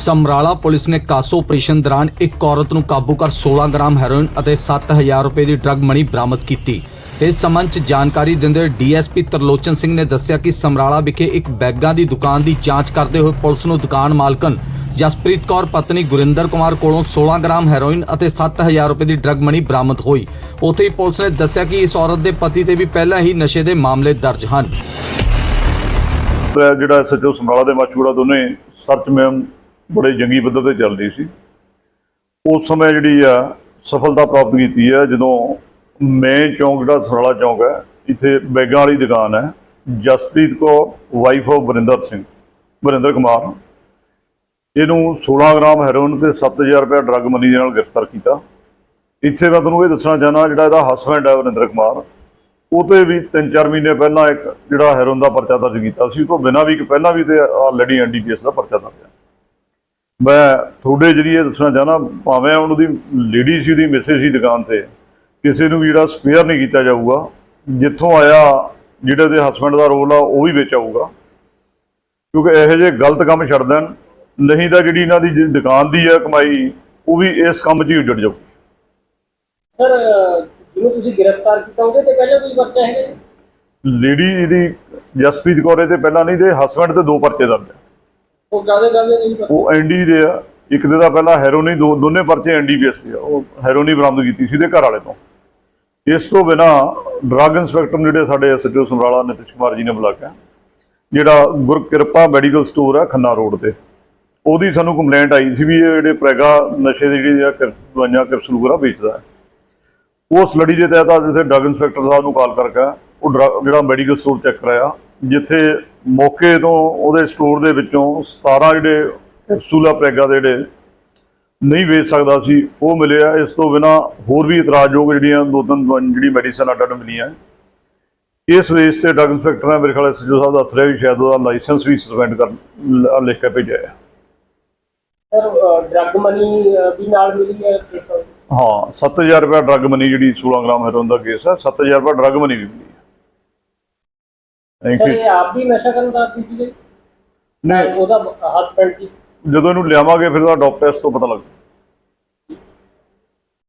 Samrala police ਨੇ CASO operation ਦੌਰਾਨ ਇੱਕ ਔਰਤ ਨੂੰ ਕਾਬੂ ਕਰ 16 ਗ੍ਰਾਮ ਹੈਰੋਇਨ ਅਤੇ 7000 ਰੁਪਏ ਦੀ ਡਰੱਗ ਮਨੀ ਬਰਾਮਦ ਕੀਤੀ। ਇਸ ਸੰਬੰਧ 'ਚ ਜਾਣਕਾਰੀ ਦਿੰਦੇ ਡੀਐਸਪੀ ਤਰਲੋਚਨ ਸਿੰਘ ਨੇ ਦੱਸਿਆ ਕਿ ਸਮਰਾਲਾ ਵਿਖੇ ਇੱਕ ਬੈਗਾਂ ਦੀ ਦੁਕਾਨ ਦੀ ਜਾਂਚ ਕਰਦੇ ਹੋਏ ਪੁਲਿਸ ਨੂੰ ਦੁਕਾਨ ਮਾਲਕਨ ਜਸਪ੍ਰੀਤ ਕੌਰ, ਪਤਨੀ ਗੁਰਿੰਦਰ ਕੁਮਾਰ ਕੋਲੋਂ 16 ਗ੍ਰਾਮ ਹੈਰੋਇਨ ਅਤੇ 7000 ਰੁਪਏ ਦੀ ਡਰੱਗ ਮਨੀ ਬਰਾਮਦ ਹੋਈ। ਉੱਥੇ ਹੀ ਪੁਲਿਸ ਨੇ ਦੱਸਿਆ ਕਿ ਇਸ ਔਰਤ ਦੇ ਪਤੀ ਤੇ ਵੀ ਪਹਿਲਾਂ ਹੀ ਨਸ਼ੇ ਦੇ ਮਾਮਲੇ ਦਰਜ ਹਨ। ਜਿਹੜਾ ਐਸਐਚਓ ਸਮਰਾਲਾ ਦੇ ਮਚੂੜਾ ਦੋਨੇ ਸਰਚ ਮੈਮ ਬੜੇ ਜੰਗੀ ਪੱਧਰ ਤੇ ਚੱਲ ਰਹੀ ਸੀ। ਉਸ ਸਮੇਂ ਜਿਹੜੀ ਆ ਸਫਲਤਾ ਪ੍ਰਾਪਤ ਕੀਤੀ ਹੈ ਜਦੋਂ ਮੇਨ ਚੌਂਕ ਜਿਹੜਾ ਸਰਾਲਾ ਚੌਂਕ ਹੈ, ਇੱਥੇ ਬੈਗਾਂ ਵਾਲੀ ਦੁਕਾਨ ਹੈ, ਜਸਪ੍ਰੀਤ ਕੌਰ ਵਾਈਫ ਆਫ ਵਰਿੰਦਰ ਸਿੰਘ, ਵਰਿੰਦਰ ਕੁਮਾਰ। ਇਹਨੂੰ 16 ਗ੍ਰਾਮ ਹੈਰੋਇਨ ਤੇ 7000 ਰੁਪਏ ਡਰੱਗ ਮਨੀ ਦੇ ਨਾਲ ਗ੍ਰਿਫਤਾਰ ਕੀਤਾ। ਇੱਥੇ ਮੈਂ ਤੁਹਾਨੂੰ ਇਹ ਦੱਸਣਾ ਚਾਹਨਾ ਜਿਹੜਾ ਇਹਦਾ ਹਸਬੰਡ ਹੈ ਵਰਿੰਦਰ ਕੁਮਾਰ, ਉਹ ਤੇ ਵੀ 3-4 ਮਹੀਨੇ ਪਹਿਲਾਂ ਇੱਕ ਜਿਹੜਾ ਹੈਰੋਨ ਦਾ ਪਰਚਾ ਦਰਜ ਕੀਤਾ ਸੀ ਉਹ ਤੋਂ ਬਿਨਾਂ ਵੀ ਇੱਕ ਪਹਿਲਾਂ ਵੀ ਤੇ ਆਲਰੇਡੀ ਐਨਡੀਪੀਐਸ ਦਾ ਪਰਚਾ ਦਰਜ ਹੈ। ਮੈਂ ਤੁਹਾਡੇ ਜਰੀਏ ਦੱਸਣਾ ਚਾਹਨਾ ਭਾਵੇਂ ਉਹਨਾਂ ਦੀ ਲੇਡੀ ਸੀ ਉਹਦੀ ਮਿਸਿਸ ਸੀ ਦੁਕਾਨ ਤੇ ਕਿਸੇ ਨੂੰ ਜਿਹੜਾ ਸਪੇਅਰ ਨਹੀਂ ਕੀਤਾ ਜਾਊਗਾ ਜਿੱਥੋਂ ਆਇਆ ਜਿਹੜੇ ਦੇ ਹਸਬੰਡ ਦਾ ਰੋਲ ਆ ਉਹ ਵੀ ਵਿੱਚ ਆਊਗਾ। ਕਿਉਂਕਿ ਇਹੋ ਜਿਹੇ ਗਲਤ ਕੰਮ ਛੱਡ ਦੇਣ ਨਹੀਂ ਤਾਂ ਜਿਹੜੀ ਇਹਨਾਂ ਦੀ ਜਿਹੜੀ ਦੁਕਾਨ ਦੀ ਹੈ ਕਮਾਈ ਉਹ ਵੀ ਇਸ ਕੰਮ 'ਚ ਹੀ ਉੱਜੜ ਜਾਊ ਸਰ ਜਿਹਨੂੰ ਤੁਸੀਂ ਗ੍ਰਿਫਤਾਰ ਕੀਤਾ ਉਹਦੇ ਤੇ ਪਹਿਲਾਂ ਕੋਈ ਪਰਚਾ ਹੈਗਾ ਜੀ? ਲੇਡੀ ਦੀ ਜਸਪ੍ਰੀਤ ਕੌਰ ਤੇ ਪਹਿਲਾਂ ਨਹੀਂ ਤੇ ਹਸਬੰਡ ਤੇ ਦੋ ਪਰਚੇ ਦਰਜ ਹੈ ਉਹ ਕਾਹਦੇ ਕਾਹਦੇ ਨਹੀਂ ਪਤਾ। ਉਹ ਐਨਡੀ ਦੇ ਆ। ਇੱਕ ਦੇ ਦਾ ਪਹਿਲਾਂ ਹੈਰੋਨੀ ਦੋ ਦੋਨੇ ਪਰਚੇ ਐਨਡੀਪੀਐਸ ਦੇ ਆ। ਉਹ ਹੈਰੋਨੀ ਬਰਾਮਦ ਕੀਤੀ ਸੀ ਉਹਦੇ ਘਰ ਵਾਲੇ ਤੋਂ। ਇਸ ਤੋਂ ਬਿਨਾ ਡਰੱਗ ਇੰਸਪੈਕਟਰ ਜਿਹੜੇ ਸਾਡੇ ਐਸਐਚਓ ਸਮਰਾਲਾ ਨਿਤਿਸ਼ ਕੁਮਾਰ ਜੀ ਨੇ ਬੁਲਾਇਆ ਜਿਹੜਾ ਗੁਰਕਿਰਪਾ ਮੈਡੀਕਲ ਸਟੋਰ ਆ ਖੰਨਾ ਰੋਡ ਤੇ, ਉਹਦੀ ਸਾਨੂੰ ਕੰਪਲੇਂਟ ਆਈ ਸੀ ਵੀ ਇਹ ਜਿਹੜੇ ਪ੍ਰੈਗਾ ਨਸ਼ੇ ਦੀ ਜਿਹੜੀ ਆ ਦਵਾਈਆਂ ਕੈਪਸੂਲ ਵਗੈਰਾ ਵੇਚਦਾ ਉਸ ਲੜੀ ਦੇ ਤਹਿਤ ਅੱਜ ਇੱਥੇ ਡਰੱਗ ਇੰਸਪੈਕਟਰ ਸਾਹਿਬ ਨੂੰ ਕਾਲ ਕਰਕੇ ਉਹ ਡਰੱਗ- ਜਿਹੜਾ ਮੈਡੀਕਲ ਸਟੋਰ ਚੈੱਕ ਕਰਾਇਆ ਜਿੱਥੇ ਮੌਕੇ ਤੋਂ ਉਹਦੇ ਸਟੋਰ ਦੇ ਵਿੱਚੋਂ 17 ਜਿਹੜੇ ਕੈਪਸੂਲ ਪ੍ਰੈਗਾ ਦੇ ਜਿਹੜੇ ਨਹੀਂ ਵੇਚ ਸਕਦਾ ਸੀ ਉਹ ਮਿਲਿਆ। ਇਸ ਤੋਂ ਬਿਨਾ ਹੋਰ ਵੀ ਇਤਰਾਜ਼ਯੋਗ ਜਿਹੜੀਆਂ ਦੋ ਤਿੰਨ ਜਿਹੜੀ ਮੈਡੀਸਨ ਅੱਡ ਅੱਡ ਮਿਲੀਆਂ ਇਸ ਵੇਸ ਤੇ ਡਰੱਗ ਇੰਸਪੈਕਟਰ ਨੇ ਮੇਰੇ ਖਿਆਲ ਐਸਜੀਓ ਸਾਹਿਬ ਦਾ ਅਥਰਿਆ ਵੀ ਸ਼ਾਇਦ ਉਹਦਾ ਲਾਇਸੈਂਸ ਵੀ ਸਸਪੈਂਡ ਕਰ ਲਿਖ ਕੇ ਭੇਜਿਆ ਹੈ। ਸਰ ਡਰੱਗ ਮਨੀ ਵੀ ਨਾਲ ਮਿਲੀ ਹੈ ਕੇਸ? ਹਾਂ 7000 ਰੁਪਏ ਡਰੱਗ ਮਨੀ ਜਿਹੜੀ 16 ਗ੍ਰਾਮ ਹੈਰੋਨ ਦਾ ਕੇਸ ਹੈ 7000 ਰੁਪਏ ਡਰੱਗ ਮਨੀ ਵੀ ਮਿਲੀ। ਥੈਂਕ ਸਰ ਯੂ ਇਹ ਆਪ ਵੀ ਨਸ਼ਾ ਕਰਨ ਦਾ ਆਦੀ ਸੀਗੇ? ਨਹੀਂ। ਉਹਦਾ ਹਸਬੰਡ ਜੀ? ਜਦੋਂ ਇਹਨੂੰ ਲਿਆਵਾਂਗੇ ਫਿਰ ਉਹਦਾ ਡਾਕਟਰ ਟੈਸਟ ਤੋਂ ਪਤਾ ਲੱਗ।